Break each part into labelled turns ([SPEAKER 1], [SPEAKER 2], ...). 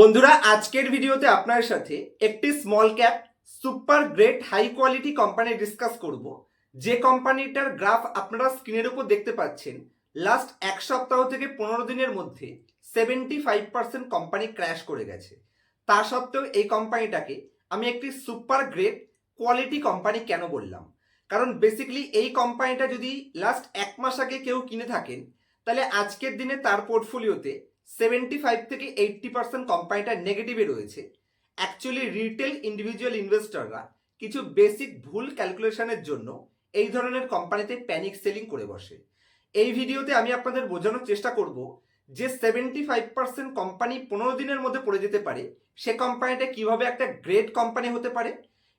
[SPEAKER 1] বন্ধুরা, আজকের ভিডিওতে আপনার সাথে একটি small cap super great high quality company discuss করব। যে কোম্পানিটার গ্রাফ আপনারা স্ক্রিনের উপর দেখতে পাচ্ছেন লাস্ট এক সপ্তাহ থেকে পনেরো দিনের মধ্যে seventy five percent company crash করে গেছে। তা সত্ত্বেও এই কোম্পানিটাকে আমি একটি সুপার গ্রেট কোয়ালিটি কোম্পানি কেন বললাম? কারণ বেসিক্যালি এই কোম্পানিটা যদি লাস্ট এক মাস আগে কেউ কিনে থাকেন, তাহলে আজকের দিনে তার পোর্টফোলিওতে সেভেন্টি ফাইভ থেকে এইটটি পার্সেন্ট কোম্পানিটা নেগেটিভে রয়েছে। অ্যাকচুয়ালি রিটেল ইন্ডিভিজুয়াল ইনভেস্টররা কিছু বেসিক ভুল ক্যালকুলেশনের জন্য এই ধরনের কোম্পানিতে প্যানিক সেলিং করে বসে। এই ভিডিওতে আমি আপনাদের বোঝানোর চেষ্টা করব যে সেভেন্টি ফাইভ পার্সেন্ট কোম্পানি পনেরো দিনের মধ্যে পড়ে যেতে পারে, সে কোম্পানিটা কীভাবে একটা গ্রেট কোম্পানি হতে পারে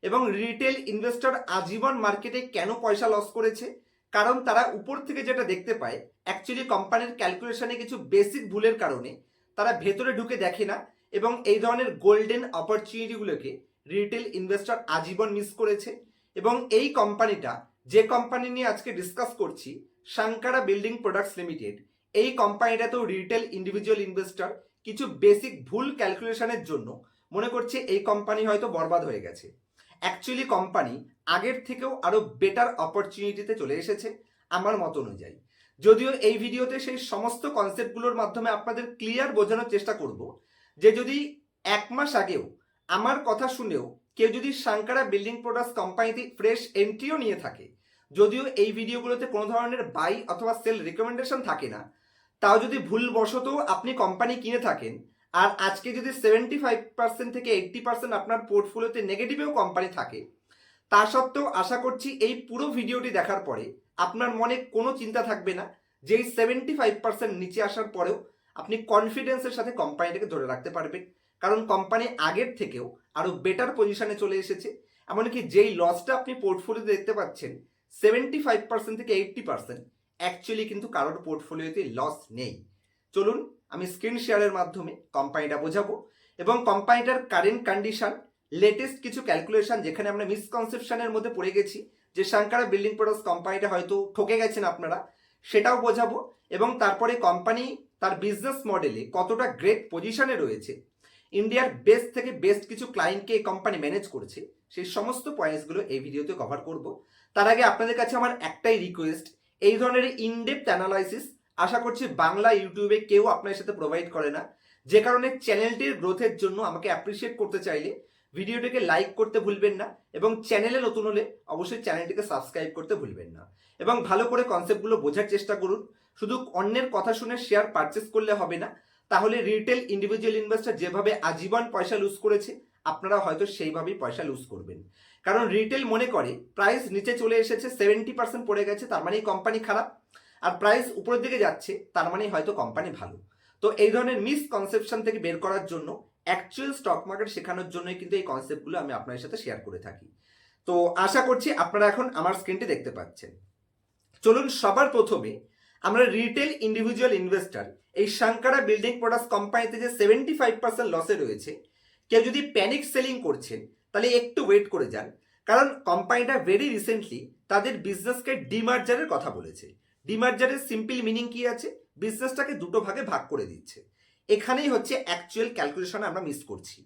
[SPEAKER 1] এবং রিটেল ইনভেস্টর আজীবন মার্কেটে কেন পয়সা লস করেছে কারণ তারা উপর থেকে যেটা দেখতে পায় অ্যাকচুয়ালি কোম্পানির ক্যালকুলেশনে কিছু বেসিক ভুলের কারণে তারা ভেতরে ঢুকে দেখে না এবং এই ধরনের গোল্ডেন অপরচুনিটিগুলোকে রিটেল ইনভেস্টর আজীবন মিস করেছে এবং এই কোম্পানিটা যে কোম্পানি নিয়ে আজকে ডিসকাস করছি সাংকারা বিল্ডিং প্রোডাক্টস লিমিটেড এই কোম্পানিটাতেও রিটেল ইন্ডিভিজুয়াল ইনভেস্টর কিছু বেসিক ভুল ক্যালকুলেশনের জন্য মনে করছে এই কোম্পানি হয়তো বরবাদ হয়ে গেছে। অ্যাকচুয়ালি কোম্পানি আগের থেকেও আরও বেটার অপরচুনিটিতে চলে এসেছে, আমার মত অনুযায়ী। যদিও এই ভিডিওতে সেই সমস্ত কনসেপ্টগুলোর মাধ্যমে আপনাদের ক্লিয়ার বোঝানোর চেষ্টা করব যে যদি এক মাস আগেও আমার কথা শুনেও কেউ যদি সাংকারা বিল্ডিং প্রোডাক্টস কোম্পানিতে ফ্রেশ এন্ট্রিও নিয়ে থাকে, যদিও এই ভিডিওগুলোতে কোনো ধরনের বাই অথবা সেল রেকমেন্ডেশন থাকে না, তাও যদি ভুলবশত আপনি কোম্পানি কিনে থাকেন আর আজকে যদি সেভেন্টি ফাইভ পার্সেন্ট থেকে এইট্টি পার্সেন্ট আপনার পোর্টফোলিওতে নেগেটিভেও কোম্পানি থাকে, তা সত্ত্বেও আশা করছি এই পুরো ভিডিওটি দেখার পরে আপনার মনে কোনো চিন্তা থাকবে না যে এই সেভেন্টি ফাইভ পার্সেন্ট নিচে আসার পরেও আপনি কনফিডেন্সের সাথে কোম্পানিটাকে ধরে রাখতে পারবেন। কারণ কোম্পানি আগের থেকেও আরও বেটার পজিশনে চলে এসেছে। এমনকি যেই লসটা আপনি পোর্টফোলিওতে দেখতে পাচ্ছেন সেভেন্টি ফাইভ পার্সেন্ট থেকে এইট্টি পার্সেন্ট অ্যাকচুয়ালি কিন্তু কারোর পোর্টফোলিওতে লস নেই। চলুন আমি স্ক্রিন শেয়ারের মাধ্যমে কোম্পানিটা বোঝাবো এবং কোম্পানিটার কারেন্ট কন্ডিশন লেটেস্ট কিছু ক্যালকুলেশন যেখানে আমরা মিসকনসেপশনের মধ্যে পড়ে গেছি যে সাংকারা বিল্ডিং প্রোডাক্টস কোম্পানিটা হয়তো ঠকে গেছেন আপনারা, সেটাও বোঝাবো এবং তারপরে কোম্পানি তার বিজনেস মডেলে কতটা গ্রেট পজিশনে রয়েছে ইন্ডিয়ার বেস্ট থেকে বেস্ট কিছু ক্লায়েন্টকে এই কোম্পানি ম্যানেজ করছে, সেই সমস্ত পয়েন্টসগুলো এই ভিডিওতে কভার করব। তার আগে আপনাদের কাছে আমার একটাই রিকোয়েস্ট এই ধরনের ইনডেপথ অ্যানালাইসিস আশা করছি বাংলা ইউটিউবে কেউ আপনার সাথে প্রোভাইড করে না। যে কারণে চ্যানেলটির গ্রোথের জন্য আমাকে অ্যাপ্রিসিয়েট করতে চাইলে ভিডিওটিকে লাইক করতে ভুলবেন না এবং চ্যানেলে নতুন হলে অবশ্যই চ্যানেলটিকে সাবস্ক্রাইব করতে ভুলবেন না। এবং ভালো করে কনসেপ্টগুলো বোঝার চেষ্টা করুন। শুধু অন্যের কথা শুনে শেয়ার পারচেস করলে হবে না। তাহলে রিটেল ইন্ডিভিজুয়াল ইনভেস্টর যেভাবে আজীবন পয়সা লুজ করেছে, আপনারা হয়তো সেইভাবেই পয়সা লুজ করবেন। কারণ রিটেল মনে করে প্রাইস নিচে চলে এসেছে সেভেন্টি পার্সেন্ট পড়ে গেছে, তার মানে কোম্পানি খারাপ। আর প্রাইস উপরের দিকে যাচ্ছে, তার মানে হয়তো কোম্পানি ভালো। তো এই ধরনের মিসকনসেপশন থেকে বের করার জন্য অ্যাকচুয়াল স্টক মার্কেট শেখানোর জন্যই কিন্তু এই কনসেপ্টগুলো আমি আপনাদের সাথে শেয়ার করে থাকি। তো আশা করছি আপনারা এখন আমার স্ক্রিনটি দেখতে পাচ্ছেন। চলুন সবার প্রথমে আমরা রিটেল ইন্ডিভিজুয়াল ইনভেস্টর এই সাংকারা বিল্ডিং প্রোডাক্টস কোম্পানিতে যে সেভেন্টি ফাইভ পার্সেন্ট লসে রয়েছে, কেউ যদি প্যানিক সেলিং করছেন, তাহলে একটু ওয়েট করে যান। কারণ কোম্পানিটা ভেরি রিসেন্টলি তাদের বিজনেসকে ডিমার্জারের কথা বলেছে। ডিমার্জারের সিম্পল মিনিং কি আছে? বিজনেসটাকে দুটো ভাগে ভাগ করে দিচ্ছে। এখানেই হচ্ছে অ্যাকচুয়াল ক্যালকুলেশন আমরা মিস করছি।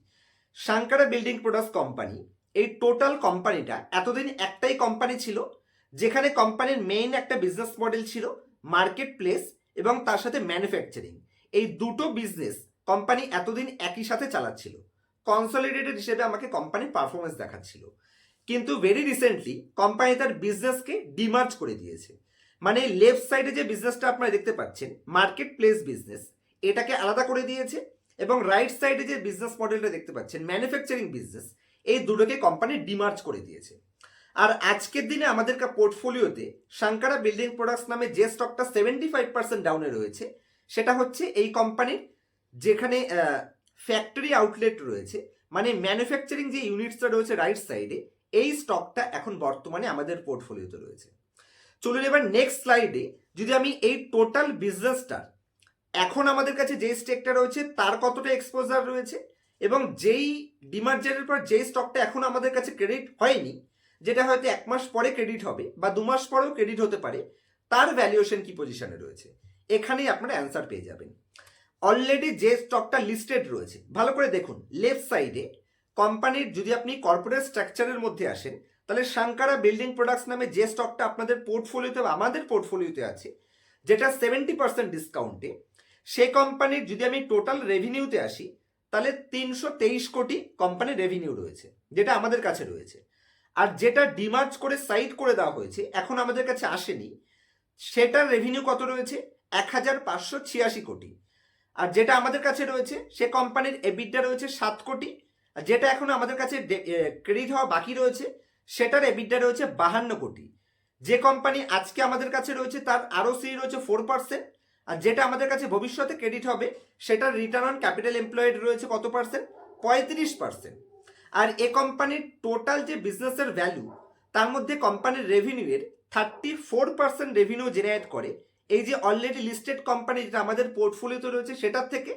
[SPEAKER 1] সাংকারা বিল্ডিং প্রোডাক্টস কোম্পানি এই টোটাল কোম্পানিটা এতদিন একটাই কোম্পানি ছিল, যেখানে কোম্পানির মেইন একটা বিজনেস মডেল ছিল মার্কেট প্লেস এবং তার সাথে ম্যানুফ্যাকচারিং এই দুটো বিজনেস কোম্পানি এতদিন একই সাথে চালাচ্ছিল। কনসলিডেটেড হিসেবে আমাকে কোম্পানির পারফরমেন্স দেখাচ্ছিল। কিন্তু ভেরি রিসেন্টলি কোম্পানি তার বিজনেসকে ডিমার্জ করে দিয়েছে। মানে লেফট সাইডে যে বিজনেসটা আপনারা দেখতে পাচ্ছেন মার্কেট প্লেস বিজনেস এটাকে আলাদা করে দিয়েছে এবং রাইট সাইডে যে বিজনেস মডেলটা দেখতে পাচ্ছেন ম্যানুফ্যাকচারিং বিজনেস এই দুটোকে কোম্পানি ডিমার্জ করে দিয়েছে। আর আজকের দিনে আমাদের পোর্টফোলিওতে সাংকারা বিল্ডিং প্রোডাক্টস নামে যে স্টকটা সেভেন্টি ফাইভ পার্সেন্ট ডাউনে রয়েছে, সেটা হচ্ছে এই কোম্পানির যেখানে ফ্যাক্টরি আউটলেট রয়েছে মানে ম্যানুফ্যাকচারিং যে ইউনিটসটা রয়েছে রাইট সাইডে এই স্টকটা এখন বর্তমানে আমাদের পোর্টফোলিওতে রয়েছে। চলুন এবার নেক্সট স্লাইডে যদি আমি এই টোটাল বিজনেসটার এখন আমাদের কাছে যে স্টেকটা রয়েছে, তার কতটা এক্সপোজার রয়েছে, এবং যেই ডিমার্জারের পর যেই স্টকটা এখন আমাদের কাছে ক্রেডিট হয়নি, যেটা হয়তো এক মাস পরে ক্রেডিট হবে, বা দু মাস পরেও ক্রেডিট হতে পারে, তার ভ্যালুয়েশন কি পজিশনে রয়েছে? এখানেই আপনারা অ্যান্সার পেয়ে যাবেন। অলরেডি যে স্টকটা লিস্টেড রয়েছে, ভালো করে দেখুন লেফট সাইডে কোম্পানির যদি আপনি কর্পোরেট স্ট্রাকচারের মধ্যে আসেন তাহলে সাংকারা বিল্ডিং প্রোডাক্টস নামে যে স্টকটা আপনাদের পোর্টফোলিওতে বা আমাদের পোর্টফোলিওতে আছে, যেটা সেভেন্টি পার্সেন্ট ডিসকাউন্টে সে কোম্পানির যদি আমি টোটাল রেভিনিউতে আসি, তাহলে তিনশো তেইশ কোটি কোম্পানির রেভিনিউ রয়েছে, যেটা আমাদের কাছে রয়েছে। আর যেটা ডিমার্জ করে সাইড করে দেওয়া হয়েছে, এখন আমাদের কাছে আসেনি, সেটার রেভিনিউ কত রয়েছে? এক হাজার পাঁচশো ছিয়াশি কোটি। আর যেটা আমাদের কাছে রয়েছে, সে কোম্পানির এবিডটা রয়েছে সাত কোটি। আর যেটা এখন আমাদের কাছে ক্রেডিট হওয়া বাকি রয়েছে সেটার এবিডটা রয়েছে বাহান্ন কোটি। যে কোম্পানি আজকে আমাদের কাছে রয়েছে, তার আরও সি রয়েছে ফোর পার্সেন্ট আর যেটা আমাদের কাছে ভবিষ্যতে ক্রেডিট হবে, সেটার রিটার্ন অন ক্যাপিটাল এমপ্লয়েড রয়েছে কত পার্সেন্ট পঁয়ত্রিশ পার্সেন্ট আর এ কোম্পানির টোটাল যে বিজনেসের ভ্যালু তার মধ্যে কোম্পানির রেভিনিউয়ের thirty four percent revenue generate করে। এই যে অলরেডি লিস্টেড কোম্পানি যেটা আমাদের পোর্টফোলিওতে রয়েছে, সেটার থেকে,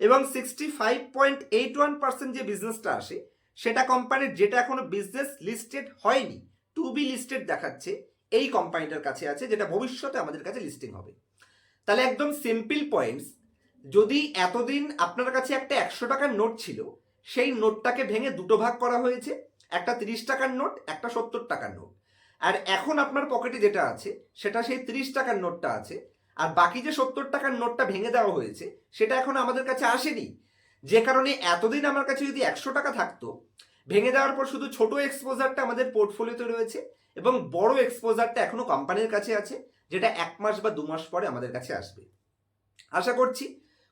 [SPEAKER 1] এবং sixty five point eight one percent যে বিজনেসটা আসে সেটা কোম্পানির যেটা এখনও বিজনেস লিস্টেড হয়নি টু বি লিস্টেড দেখাচ্ছে, এই কোম্পানিটার কাছে আছে, যেটা ভবিষ্যতে আমাদের কাছে লিস্টিং হবে। তাহলে একদম সিম্পল পয়েন্টস যদি এতদিন আপনার কাছে একটা একশো টাকার নোট ছিল, সেই নোটটাকে ভেঙে দুটো ভাগ করা হয়েছে, একটা তিরিশ টাকার নোট একটা সত্তর টাকার নোট আর এখন আপনার পকেটে যেটা আছে, সেটা সেই তিরিশ টাকার নোটটা আছে, আর বাকি যে সত্তর টাকার নোটটা ভেঙে দেওয়া হয়েছে, সেটা এখন আমাদের কাছে আসেনি। যে কারণে এতদিন আমার কাছে যদি একশো টাকা থাকতো, ভেঙে দেওয়ার পর শুধু ছোট এক্সপোজারটা আমাদের পোর্টফোলিওতে রয়েছে এবং বড় এক্সপোজারটা এখনও কোম্পানির কাছে আছে, যেটা এক মাস বা দু মাস পরে আমাদের কাছে আসবে। আশা করছি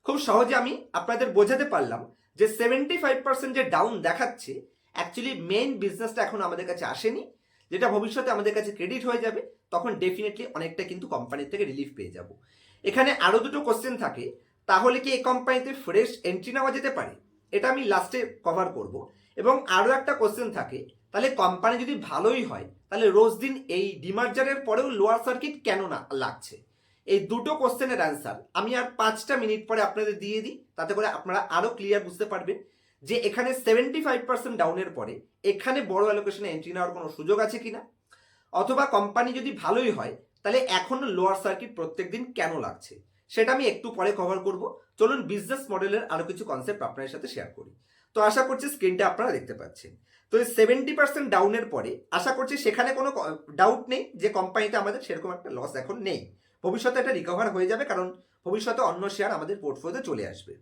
[SPEAKER 1] খুব সহজে আমি আপনাদের বোঝাতে পারলাম যে সেভেন্টি ফাইভ পার্সেন্ট যে ডাউন দেখাচ্ছে অ্যাকচুয়ালি মেইন বিজনেসটা এখন আমাদের কাছে আসেনি। যেটা ভবিষ্যতে আমাদের কাছে ক্রেডিট হয়ে যাবে, তখন ডেফিনেটলি অনেকটা কিন্তু কোম্পানির থেকে রিলিফ পেয়ে যাব। এখানে আরও দুটো কোশ্চেন থাকে। তাহলে কি এই কোম্পানিতে ফ্রেশ এন্ট্রি নেওয়া যেতে পারে? এটা আমি লাস্টে কভার করব। এবং আরও একটা কোশ্চেন থাকে, তাহলে কোম্পানি যদি ভালোই হয়, তাহলে রোজ দিন এই ডিমার্জারের পরেও লোয়ার সার্কিট কেন না লাগছে? এই দুটো কোশ্চেনের অ্যান্সার আমি আর পাঁচটা মিনিট পরে আপনাদের দিয়ে দিই, তাতে করে আপনারা আরও ক্লিয়ার বুঝতে পারবেন যে এখানে সেভেন্টি ফাইভ পার্সেন্ট ডাউনের পরে এখানে বড় অ্যালোকেশনে এন্ট্রি নেওয়ার কোনো সুযোগ আছে কি না অথবা কোম্পানি যদি ভালোই হয়, তাহলে এখনও লোয়ার সার্কিট প্রত্যেক দিন কেন লাগছে? সেটা আমি একটু পরে কভার করব। চলুন বিজনেস মডেলের আরও কিছু কনসেপ্ট আপনাদের সাথে শেয়ার করি। তো আশা করছি স্ক্রিনটা আপনারা দেখতে পাচ্ছেন। তো এই সেভেন্টি পার্সেন্ট ডাউনের পরে আশা করছি সেখানে কোনো ডাউট নেই যে কোম্পানিতে আমাদের সেরকম একটা লস এখন নেই। ভবিষ্যতে এটা রিকভার হয়ে যাবে কারণ ভবিষ্যতে অন্য শেয়ার আমাদের পোর্টফোলিওতে চলে আসবে।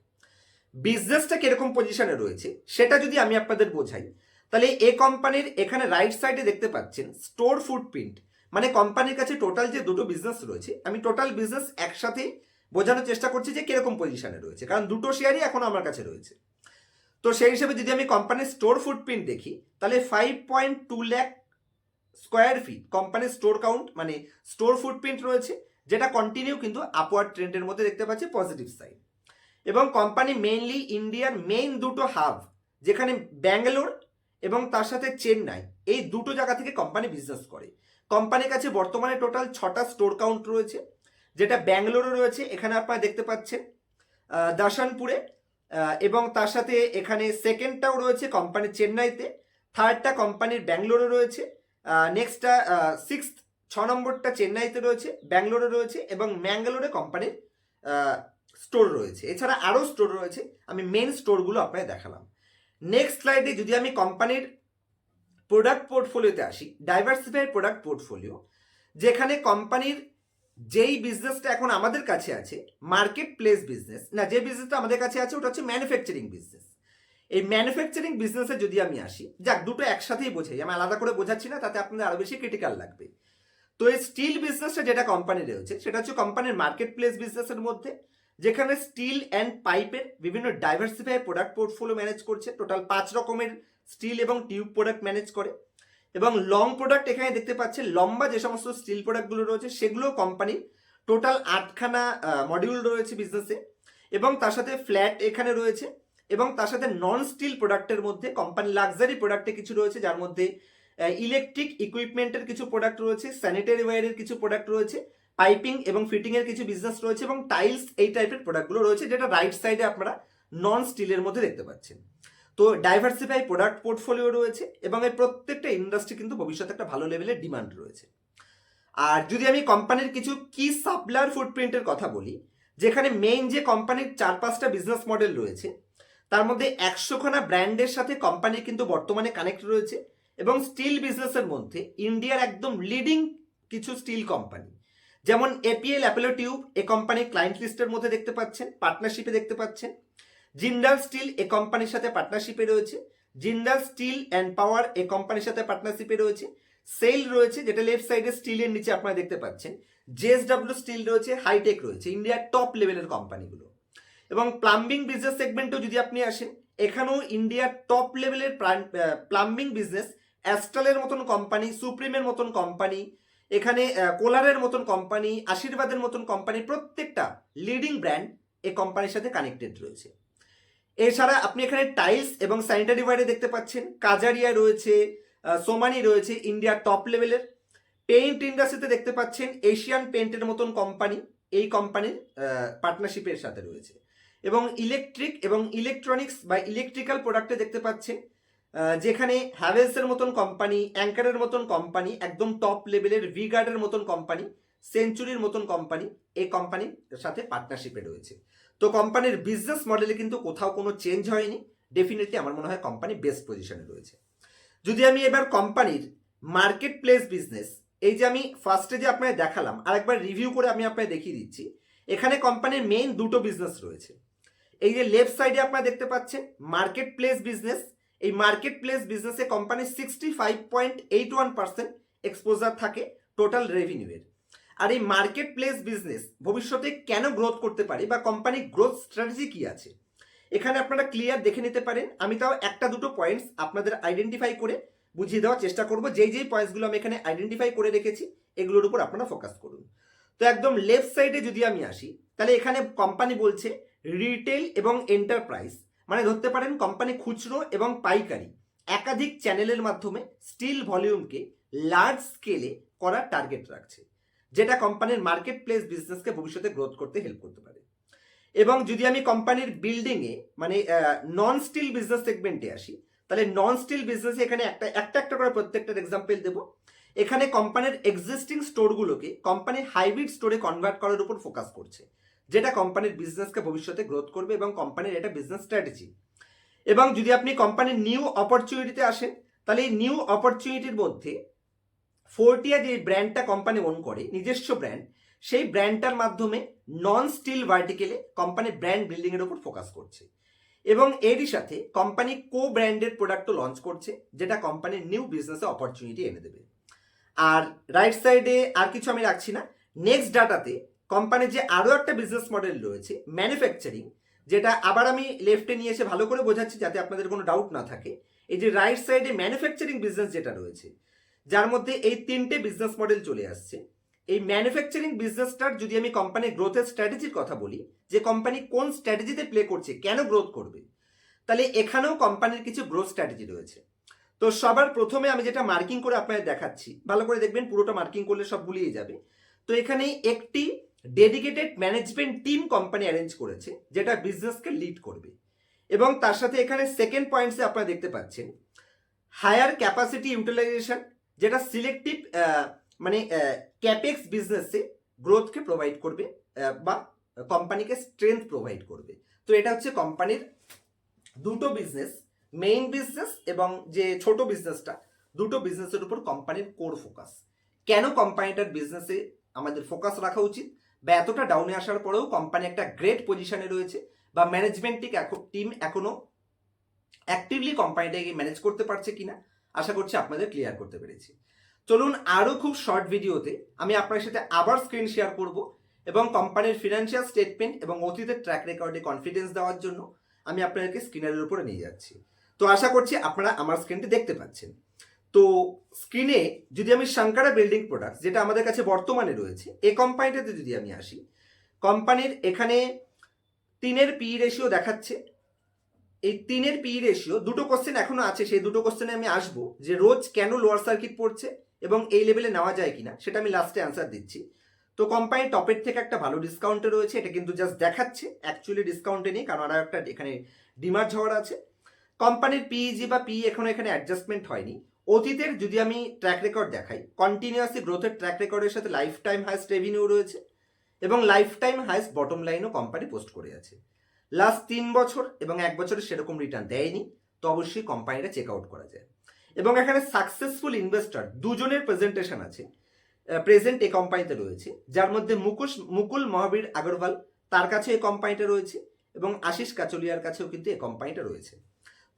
[SPEAKER 1] বিজনেসটা কীরকম পজিশনে রয়েছে সেটা যদি আমি আপনাদের বোঝাই, তাহলে এ কোম্পানির এখানে রাইট সাইডে দেখতে পাচ্ছেন স্টোর ফুটপ্রিন্ট মানে কোম্পানির কাছে টোটাল যে দুটো বিজনেস রয়েছে, আমি টোটাল বিজনেস একসাথে বোঝানোর চেষ্টা করছি যে কীরকম পজিশনে রয়েছে। কারণ দুটো শেয়ারই এখন আমার কাছে রয়েছে। তো সেই হিসেবে যদি আমি কোম্পানির স্টোর ফুটপ্রিন্ট দেখি, তাহলে five point two lakh square feet কোম্পানির স্টোর কাউন্ট মানে স্টোর ফুটপ্রিন্ট রয়েছে, যেটা কন্টিনিউ কিন্তু আপওয়ার্ড ট্রেন্ডের মধ্যে দেখতে পাচ্ছি পজিটিভ সাইড এবং কোম্পানি মেইনলি ইন্ডিয়ার মেইন দুটো হাব যেখানে ব্যাঙ্গালোর এবং তার সাথে চেন্নাই এই দুটো জায়গা থেকে কোম্পানি বিজনেস করে। কোম্পানির কাছে বর্তমানে টোটাল ছটা স্টোর কাউন্ট রয়েছে। যেটা ব্যাঙ্গালোরে রয়েছে, এখানে আপনারা দেখতে পাচ্ছেন দাসানপুরে এবং তার সাথে এখানে সেকেন্ডটাও রয়েছে কোম্পানির চেন্নাইতে থার্ডটা কোম্পানির ব্যাঙ্গালোরে রয়েছে নেক্সটটা সিক্স ছ নম্বরটা চেন্নাইতে রয়েছে, ব্যাঙ্গালোরে রয়েছে, এবং ম্যাঙ্গালোরে কোম্পানির স্টোর রয়েছে। এছাড়া আরও স্টোর রয়েছে, আমি মেন স্টোরগুলো আপনাকে দেখালাম। নেক্সট স্লাইডে যদি আমি কোম্পানির প্রোডাক্ট পোর্টফোলিওতে আসি ডাইভার্সিফাইড প্রোডাক্ট পোর্টফোলিও যেখানে কোম্পানির যেই বিজনেসটা এখন আমাদের কাছে আছে মার্কেট প্লেস বিজনেস না, যে বিজনেসটা আমাদের কাছে আছে, ওটা হচ্ছে ম্যানুফ্যাকচারিং বিজনেস এই ম্যানুফ্যাকচারিং বিজনেসে যদি আমি আসি, যাক, দুটো একসাথেই বোঝাই, আমি আলাদা করে বোঝাচ্ছি না, তাতে আপনাদের আরও বেশি ক্রিটিক্যাল লাগবে। তো এই স্টিল বিজনেসটা যেটা কোম্পানি রয়েছে, সেটা হচ্ছে কোম্পানির মার্কেট প্লেস বিজনেসের মধ্যে, যেখানে স্টিল অ্যান্ড পাইপের বিভিন্ন ডাইভার্সিফাই প্রোডাক্ট পোর্টফোলিও ম্যানেজ করছে টোটাল পাঁচ রকমের স্টিল এবং টিউব প্রোডাক্ট ম্যানেজ করে। এবং লং প্রোডাক্ট এখানে দেখতে পাচ্ছেন, লম্বা যে সমস্ত স্টিল প্রোডাক্টগুলো রয়েছে, সেগুলো কোম্পানি টোটাল আটখানা মডিউল রয়েছে বিজনেসে এবং তার সাথে ফ্ল্যাট এখানে রয়েছে এবং তার সাথে নন স্টিল প্রোডাক্টের মধ্যে কোম্পানি লাক্সারি প্রোডাক্টে কিছু রয়েছে, যার মধ্যে ইলেকট্রিক ইকুইপমেন্টের কিছু প্রোডাক্ট রয়েছে স্যানিটারি ওয়্যারের কিছু প্রোডাক্ট রয়েছে পাইপিং এবং ফিটিং এর কিছু বিজনেস রয়েছে এবং টাইলস এই টাইপের প্রোডাক্টগুলো রয়েছে, যেটা রাইট সাইডে আপনারা নন স্টিলের মধ্যে দেখতে পাচ্ছেন। তো ডাইভার্সিফাই প্রোডাক্ট পোর্টফোলিও রয়েছে এবং এর প্রত্যেকটা ইন্ডাস্ট্রি কিন্তু ভবিষ্যতে একটা ভালো লেভেলের ডিমান্ড রয়েছে। আর যদি আমি কোম্পানির কিছু কি সাপ্লায়ার ফুটপ্রিন্টের কথা বলি, যেখানে মেইন যে কোম্পানির চার পাঁচটা বিজনেস মডেল রয়েছে, তার মধ্যে একশোখানা ব্র্যান্ডের সাথে কোম্পানি কিন্তু বর্তমানে কানেক্ট রয়েছে এবং স্টিল বিজনেসের মধ্যে ইন্ডিয়ার একদম লিডিং কিছু স্টিল কোম্পানি যেমন এপিএল অ্যাপোলো টিউব এ কোম্পানি ক্লায়েন্ট লিস্টের মধ্যে দেখতে পাচ্ছেন পার্টনারশিপে দেখতে পাচ্ছেন। জিন্দাল স্টিল এ কোম্পানির সাথে পার্টনারশিপে রয়েছে। জিন্দাল স্টিল অ্যান্ড পাওয়ার এ কোম্পানির সাথে পার্টনারশিপে রয়েছে। সেল রয়েছে, যেটা লেফট সাইডে স্টিলের নিচে আপনারা দেখতে পাচ্ছেন। জেএসডব্লিউ স্টিল রয়েছে, হাইটেক রয়েছে ইন্ডিয়ার টপ লেভেলের কোম্পানিগুলো। এবং প্লাম্বিং বিজনেস সেগমেন্টও যদি আপনি আসেন, এখানেও ইন্ডিয়ার টপ লেভেলের প্লাম্বিং বিজনেস, অ্যাস্ট্রালের মতন কোম্পানি, সুপ্রিমের মতন কোম্পানি, এখানে কোলারের মতন কোম্পানি, আশীর্বাদের মতন কোম্পানি, প্রত্যেকটা লিডিং ব্র্যান্ড এ কোম্পানির সাথে কানেক্টেড রয়েছে। এছাড়া আপনি এখানে টাইলস এবং স্যানিটারি ওয়ারে দেখতে পাচ্ছেন। কাজারিয়া রয়েছে সোমানি রয়েছে ইন্ডিয়ার টপ লেভেলের পেইন্ট ইন্ডাস্ট্রিতে দেখতে পাচ্ছেন এশিয়ান পেন্টের মতন কোম্পানি এই কোম্পানির পার্টনারশিপের সাথে রয়েছে। এবং ইলেকট্রিক এবং ইলেকট্রনিক্স বা ইলেকট্রিক্যাল প্রোডাক্টে দেখতে পাচ্ছেন যেখানে হ্যাভেলসের মতন কোম্পানি অ্যাঙ্কারের মতন কোম্পানি একদম টপ লেভেলের ভিগার্ডের মতন কোম্পানি সেঞ্চুরির মতন কোম্পানি এই কোম্পানির সাথে পার্টনারশিপে রয়েছে। তো কোম্পানির বিজনেস মডেলে কিন্তু কোথাও কোনো চেঞ্জ হয়নি। ডেফিনেটলি আমার মনে হয় কোম্পানি বেস্ট পজিশনে রয়েছে। যদি আমি এবার কোম্পানির মার্কেট প্লেস বিজনেস এই যে আমি ফার্স্টে যে আপনাকে দেখালাম, আরেকবার রিভিউ করে আমি আপনাকে দেখিয়ে দিচ্ছি, এখানে কোম্পানির মেইন দুটো বিজনেস রয়েছে। এই যে লেফট সাইডে আপনারা দেখতে পাচ্ছেন মার্কেট প্লেস বিজনেস এই মার্কেট প্লেস বিজনেসে কোম্পানির sixty five point eight one percent exposure থাকে টোটাল রেভিনিউয়ের আর এই মার্কেট প্লেস বিজনেস ভবিষ্যতে কেন গ্রোথ করতে পারে বা কোম্পানির গ্রোথ স্ট্র্যাটেজি কি আছে? এখানে আপনারা ক্লিয়ার দেখে নিতে পারেন। আমি তাও একটা দুটো পয়েন্টস আপনাদের আইডেন্টিফাই করে বুঝিয়ে দেওয়ার চেষ্টা করব। যেই যেই পয়েন্টসগুলো আমি এখানে আইডেন্টিফাই করে রেখেছি, এগুলোর উপর আপনারা ফোকাস করুন। তো একদম লেফট সাইডে যদি আমি আসি, তাহলে এখানে কোম্পানি বলছে রিটেল এবং এন্টারপ্রাইজ মানে ধরতে পারেন কোম্পানি খুচরো এবং পাইকারি। একাধিক চ্যানেলের মাধ্যমে স্টিল ভলিউমকে লার্জ স্কেলে করার টার্গেট রাখছে। যেটা কোম্পানির মার্কেট প্লেস বিজনেসকে ভবিষ্যতে গ্রোথ করতে হেল্প করতে পারে। এবং যদি আমি কোম্পানির বিল্ডিংয়ে মানে নন স্টিল বিজনেস সেগমেন্টে আসি, তাহলে নন স্টিল বিজনেসে এখানে একটা একটা একটা করে প্রত্যেকটার এক্সাম্পল দেবো। এখানে কোম্পানির এক্সিস্টিং স্টোরগুলোকে কোম্পানি হাইব্রিড স্টোরে কনভার্ট করার উপর ফোকাস করছে, যেটা কোম্পানির বিজনেসকে ভবিষ্যতে গ্রোথ করবে এবং কোম্পানির এটা বিজনেস স্ট্র্যাটেজি এবং যদি আপনি কোম্পানির নিউ অপরচুনিটিতে আসেন, তাহলে এই নিউ অপরচুনিটির মধ্যে ফোরটিয়া যে ব্র্যান্ডটা কোম্পানি ওন করে, নিজস্ব ব্র্যান্ড সেই ব্র্যান্ডটার মাধ্যমে নন স্টিল ভার্টিকেলে কোম্পানি ব্র্যান্ড বিল্ডিংয়ের উপর ফোকাস করছে। এবং এরই সাথে কোম্পানি কো ব্র্যান্ডের প্রোডাক্টও লঞ্চ করছে, যেটা কোম্পানির নিউ বিজনেসে অপরচুনিটি এনে দেবে। আর রাইট সাইডে আর কিছু আমি রাখছি না। নেক্সট ডাটাতে কোম্পানির যে আরও একটা বিজনেস মডেল রয়েছে ম্যানুফ্যাকচারিং যেটা আবার আমি লেফটে নিয়ে এসে ভালো করে বোঝাচ্ছি যাতে আপনাদের কোনো ডাউট না থাকে, এই যে রাইট সাইডে ম্যানুফ্যাকচারিং বিজনেস যেটা রয়েছে যার মধ্যে এই তিনটে বিজনেস মডেল চলে আসছে। এই ম্যানুফ্যাকচারিং বিজনেসটার যদি আমি কোম্পানির গ্রোথের স্ট্র্যাটেজির কথা বলি, যে কোম্পানি কোন স্ট্র্যাটেজিতে প্লে করছে, কেন গ্রোথ করবে, তাহলে এখানেও কোম্পানির কিছু গ্রোথ স্ট্র্যাটেজি রয়েছে। তো সবার প্রথমে আমি যেটা মার্কিং করে আপনাদের দেখাচ্ছি, ভালো করে দেখবেন পুরোটা মার্কিং করলে সব গুলিয়ে যাবে। তো এখানে একটি dedicated management team company arrange করেছে, যেটা বিজনেসকে লিড করবে। এবং তার সাথে এখানে সেকেন্ড পয়েন্টসে আপনারা দেখতে পাচ্ছেন হায়ার ক্যাপাসিটি ইউটিলাইজেশন যেটা সিলেক্টিভ মানে ক্যাপেক্স বিজনেসে গ্রোথকে প্রোভাইড করবে বা কোম্পানিকে স্ট্রেংথ প্রোভাইড করবে। তো এটা হচ্ছে কোম্পানির দুটো বিজনেস মেইন বিজনেস এবং যে ছোট বিজনেসটা দুটো বিজনেসের উপর কোম্পানির কোর ফোকাস কেন কোম্পানিটার বিজনেসে আমাদের ফোকাস রাখা উচিত? বা এতটা ডাউনে আসার পরেও কোম্পানি একটা গ্রেট পজিশনে রয়েছে, বা ম্যানেজমেন্টিক এখন টিম এখনও অ্যাক্টিভলি কোম্পানিটাকে ম্যানেজ করতে পারছে কিনা? আশা করছি আপনাদের ক্লিয়ার করতে পেরেছি। চলুন আরও খুব শর্ট ভিডিওতে আমি আপনার সাথে আবার স্ক্রিন শেয়ার করব এবং কোম্পানির ফিনান্সিয়াল স্টেটমেন্ট এবং অতীতের ট্র্যাক রেকর্ডে কনফিডেন্স দেওয়ার জন্য আমি আপনাদেরকে স্ক্রিনের উপরে নিয়ে যাচ্ছি। তো আশা করছি আপনারা আমার স্ক্রিনটি দেখতে পাচ্ছেন। তো স্ক্রিনে যদি আমি সাংকারা বিল্ডিং প্রোডাক্ট যেটা আমাদের কাছে বর্তমানে রয়েছে এ কোম্পানিটাতে যদি আমি আসি কোম্পানির এখানে তিনের পি রেশিও দেখাচ্ছে এই তিনের পি রেশিও দুটো কোশ্চেন এখনও আছে, সেই দুটো কোশ্চেনে আমি আসব যে রোজ কেন লোয়ার সার্কিট পড়ছে এবং এই লেভেলে নেওয়া যায় কিনা, সেটা আমি লাস্টে অ্যান্সার দিচ্ছি। তো কোম্পানি টপের থেকে একটা ভালো ডিসকাউন্টে রয়েছে, এটা কিন্তু জাস্ট দেখাচ্ছে অ্যাকচুয়ালি ডিসকাউন্টে নেই, কারণ আরও একটা এখানে ডিমার্জ হওয়ার আছে। কোম্পানির পিইজি বা পি এখনও এখানে অ্যাডজাস্টমেন্ট হয়নি। অতীতের যদি আমি ট্র্যাক রেকর্ড দেখাই কন্টিনিউয়াসলি গ্রোথের ট্র্যাক রেকর্ডের সাথে লাইফ টাইম হাইস্ট রেভিনিউ রয়েছে এবং লাইফ টাইম হাইস্ট বটম লাইনও কোম্পানি পোস্ট করে আছে। লাস্ট তিন বছর এবং এক বছরে সেরকম রিটার্ন দেয়নি, তো অবশ্যই কোম্পানিটা চেক আউট করা যায়। এবং এখানে সাকসেসফুল ইনভেস্টর দুজনের প্রেজেন্টেশন আছে। প্রেজেন্ট এই কোম্পানিতে রয়েছে, যার মধ্যে মুকুশ, মুকুল মহাবীর আগরওয়াল তার কাছে এই কোম্পানিটা রয়েছে এবং আশিস কাচলিয়ার কাছেও কিন্তু এই কোম্পানিটা রয়েছে।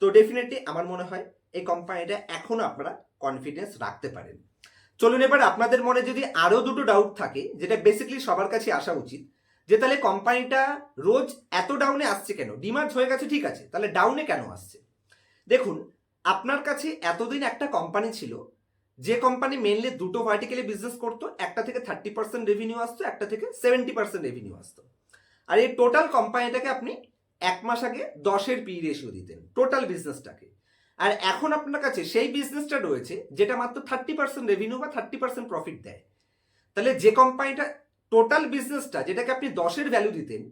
[SPEAKER 1] তো ডেফিনেটলি আমার মনে হয় এই কোম্পানিটা এখনও আপনারা কনফিডেন্স রাখতে পারেন। চলুন এবার আপনাদের মনে যদি আরও দুটো ডাউট থাকে, যেটা বেসিক্যালি সবার কাছে আসা উচিত যে তাহলে কোম্পানিটা রোজ এত ডাউনে আসছে কেন? ডিমার্ট হয়ে গেছে, ঠিক আছে। তাহলে ডাউনে কেন আসছে? দেখুন, আপনার কাছে এতদিন একটা কোম্পানি ছিল, যে কোম্পানি মেনলি দুটো ভার্টিক্যালি বিজনেস করতো, একটা থেকে থার্টি পার্সেন্ট রেভিনিউ আসতো, একটা থেকে সেভেন্টি পার্সেন্ট রেভিনিউ আসতো। আর এই টোটাল কোম্পানিটাকে আপনি এক মাস আগে দশের পি রেশিও দিতেন টোটাল বিজনেসটাকে আর এখন আপনার কাছে সেই বিজনেসটা রয়েছে, যেটা মাত্র থার্টি পার্সেন্ট রেভিনিউ বা থার্টি পার্সেন্ট প্রফিট দেয়। তাহলে যে কোম্পানিটা টোটাল বিজনেসটা, যেটাকে আপনি দশের ভ্যালু দিতেন,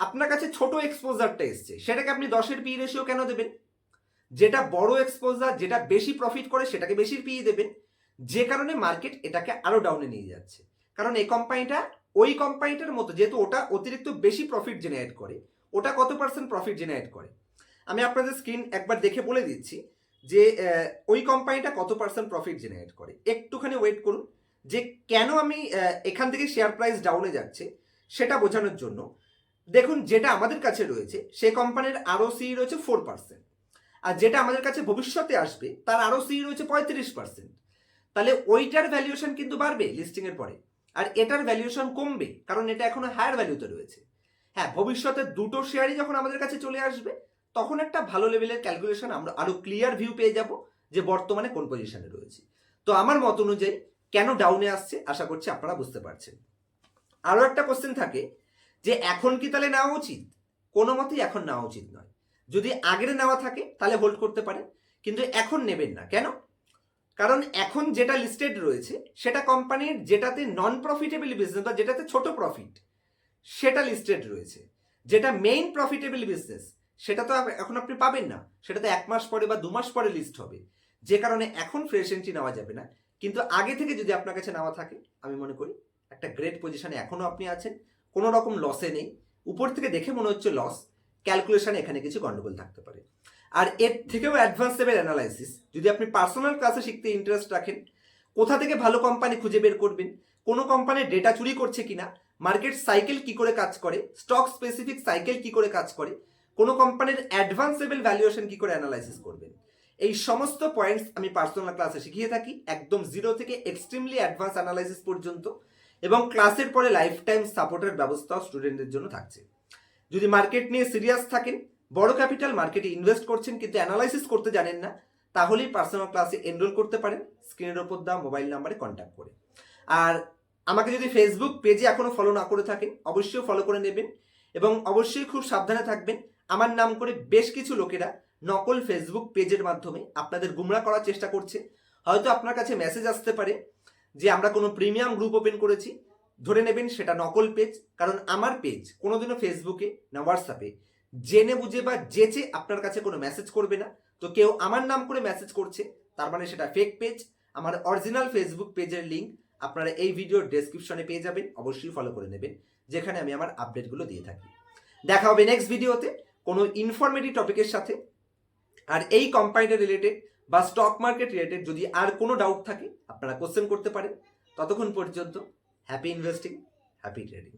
[SPEAKER 1] আপনার কাছে ছোট এক্সপোজারটা এসছে, সেটাকে আপনি দশের পি রেশিও কেন দেবেন? যেটা বড় এক্সপোজার যেটা বেশি প্রফিট করে, সেটাকে বেশি পি দেবেন, যে কারণে মার্কেট এটাকে আরও ডাউনে নিয়ে যাচ্ছে। কারণ এই কোম্পানিটা ওই কোম্পানিটার মতো, যেহেতু ওটা অতিরিক্ত বেশি প্রফিট জেনারেট করে, ওটা কত পার্সেন্ট প্রফিট জেনারেট করে? আমি আপনাদের স্ক্রিন একবার দেখে বলে দিচ্ছি যে ওই কোম্পানিটা কত পার্সেন্ট প্রফিট জেনারেট করে। একটুখানি ওয়েট করুন। যে কেন আমি এখান থেকে শেয়ার প্রাইস ডাউনে যাচ্ছে, সেটা বোঝানোর জন্য দেখুন যেটা আমাদের কাছে রয়েছে, সে কোম্পানির আরও সি রয়েছে ফোর পার্সেন্ট আর যেটা আমাদের কাছে ভবিষ্যতে আসবে, তার আরও সি রয়েছে পঁয়ত্রিশ পার্সেন্ট তাহলে ওইটার ভ্যালুয়েশন কিন্তু বাড়বে লিস্টিংয়ের পরে আর এটার ভ্যালুয়েশন কমবে কারণ এটা এখনও হায়ার ভ্যালুতে রয়েছে। হ্যাঁ ভবিষ্যতে দুটো শেয়ারই যখন আমাদের কাছে চলে আসবে, তখন একটা ভালো লেভেলের ক্যালকুলেশন আমরা আরও ক্লিয়ার ভিউ পেয়ে যাব যে বর্তমানে কোন পজিশনে রয়েছে। তো আমার মত অনুযায়ী কেন ডাউনে আসছে? আশা করছি আপনারা বুঝতে পারছেন। আরও একটা কোশ্চেন থাকে যে, এখন কি তাহলে নেওয়া উচিত? কোনো মতেই এখন নেওয়া উচিত নয়। যদি আগের নেওয়া থাকে, তাহলে হোল্ড করতে পারেন। কিন্তু এখন নেবেন না। কেন? কারণ এখন যেটা লিস্টেড রয়েছে, সেটা কোম্পানির যেটাতে নন প্রফিটেবল বিজনেস বা যেটাতে ছোট প্রফিট সেটা লিস্টেড রয়েছে। যেটা মেইন প্রফিটেবল বিজনেস সেটা তো এখন আপনি পাবেন না। সেটা তো এক মাস পরে বা দু মাস পরে লিস্ট হবে। যে কারণে এখন ফ্রেশ এন্ট্রি নেওয়া যাবে না। কিন্তু আগে থেকে যদি আপনার কাছে নেওয়া থাকে, আমি মনে করি একটা গ্রেট পজিশনে এখনও আপনি আছেন, কোনো রকম লসে নেই। উপর থেকে দেখে মনে হচ্ছে লস ক্যালকুলেশন এখানে কিছু গন্ডগোল থাকতে পারে। আর এর থেকেও অ্যাডভান্স লেভেল অ্যানালাইসিস যদি আপনি পার্সোনাল ক্লাসে শিখতে ইন্টারেস্ট রাখেন, কোথা থেকে ভালো কোম্পানি খুঁজে বের করবেন, কোনো কোম্পানির ডেটা চুরি করছে কিনা মার্কেট সাইকেল কি করে কাজ করে স্টক স্পেসিফিক সাইকেল কি করে কাজ করে, কোনো কোম্পানির অ্যাডভান্স লেভেল ভ্যালুয়েশন কি করে অ্যানালাইসিস করবেন। এই সমস্ত পয়েন্টস আমি পার্সোনাল ক্লাসে শিখিয়ে থাকি, একদম জিরো থেকে এক্সট্রিমলি অ্যাডভান্স অ্যানালাইসিস পর্যন্ত এবং ক্লাসের পরে লাইফ টাইম সাপোর্টের ব্যবস্থাও স্টুডেন্টদের জন্য থাকছে। যদি মার্কেট নিয়ে সিরিয়াস থাকেন, বড় ক্যাপিটাল মার্কেটে ইনভেস্ট করছেন কিন্তু অ্যানালাইসিস করতে জানেন না, তাহলেই পার্সোনাল ক্লাসে এনরোল করতে পারেন স্ক্রিনের ওপর দেওয়া মোবাইল নাম্বারে কন্ট্যাক্ট করে। আর আমাকে যদি ফেসবুক পেজে এখনও ফলো না করে থাকেন, অবশ্যই ফলো করে নেবেন এবং অবশ্যই খুব সাবধানে থাকবেন। আমার নাম করে বেশ কিছু লোকেরা নকল ফেসবুক পেজের মাধ্যমে আপনাদের গুমরা করার চেষ্টা করছে। হয়তো আপনার কাছে মেসেজ আসতে পারে যে, আমরা কোনো প্রিমিয়াম গ্রুপ ওপেন করেছি, ধরে নেবেন সেটা নকল পেজ কারণ আমার পেজ কোনোদিনও ফেসবুকে না হোয়াটসঅ্যাপে জেনে বুঝে বা জেচে আপনার কাছে কোনো মেসেজ করবে না। তো কেউ আমার নাম করে মেসেজ করছে, তার মানে সেটা ফেক পেজ আমার অরিজিনাল ফেসবুক পেজের লিঙ্ক আপনারা এই ভিডিওর ডেসক্রিপশনে পেয়ে যাবেন, অবশ্যই ফলো করে নেবেন, যেখানে আমি আমার আপডেটগুলো দিয়ে থাকি। দেখা হবে নেক্সট ভিডিওতে কোনো ইনফরমেটিভ টপিকের সাথে। আর এই কোম্পানিটা রিলেটেড বা স্টক মার্কেট রিলেটেড যদি আর কোনো ডাউট থাকে, আপনারা কোশ্চেন করতে পারেন। ততক্ষণ পর্যন্ত হ্যাপি ইনভেস্টিং হ্যাপি ট্রেডিং